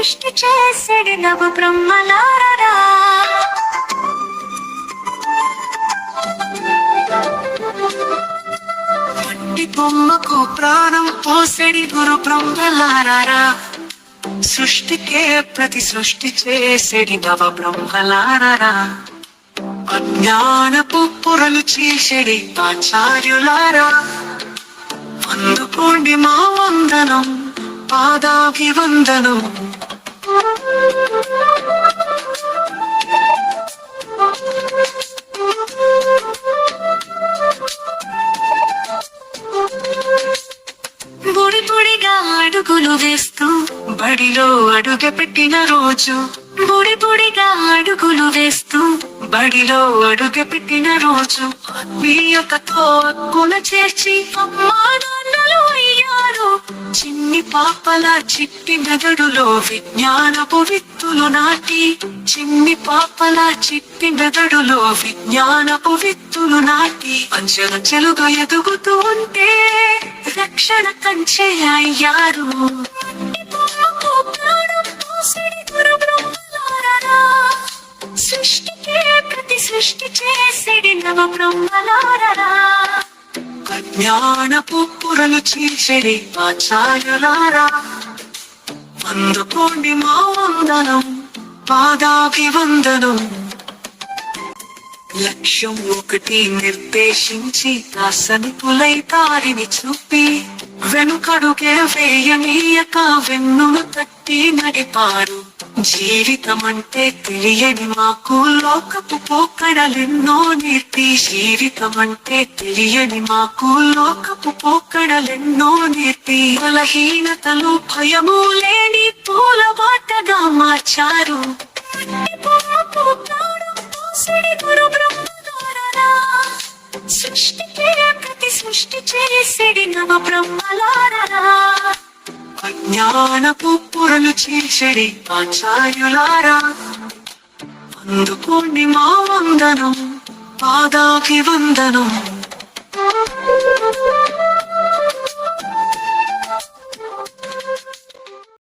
సృష్టి చేసడి నవ బ్రహ్మలారరా. మట్టి బొమ్మకు ప్రాణం పోసడి గురు బ్రహ్మలారా సృష్టికే ప్రతి సృష్టి చేసడి నవ బ్రహ్మలారా అజ్ఞానపు పొరలు చేసడి ఆచార్యులారా. అందుకోండి మా వందనం పాదాభివందనం. అడుగులు వేస్తూ బడిలో అడుగు పెట్టిన రోజు. బుడి బుడిగా అడుగులు వేస్తూ బడిలో అడుగు పెట్టిన రోజు. ఆత్మీయతతో కుల చేర్చి అమ్మాడు పాపల చిట్టి మెదడులో విజ్ఞానపు విత్తులు నాటి చిన్ని పాపల చిట్టి మెదడులో విజ్ఞానపు విత్తులు నాటి అంచెలంచెలుగా ఎదుగుతూ ఉంటే రక్షణ కంచె అయ్యారు. సృష్టికే ప్రతి సృష్టి చేసడి నవ బ్రహ్మలారరా జ్ఞానపురలు పొరలు ఆచార్యులారా. అందుకోండి మా వందనం పాదాభివందనం. లక్ష్యం ఒకటి నిర్దేశించి దాసనిపులై దారిని చూపి వెనుకడుగే వేయనీయక వెన్నును తట్టి నడిపారు. జీవితం అంటే తెలియని మాకు లోకపు పోకడలెన్నో నేర్పి జీవితం అంటే తెలియని మాకు లోకపు పోకడలెన్నో నేర్పి బలహీనతలు భయము లేని పూల బాటగా మార్చారు. సృష్టి ప్రతి సృష్టి చేసడి నవ బ్రహ్మలారరా అజ్ఞానపు పొరలు చీల్చడి ఆచార్యులారా. అందుకోండి మా వందనం పాదాకి వందనం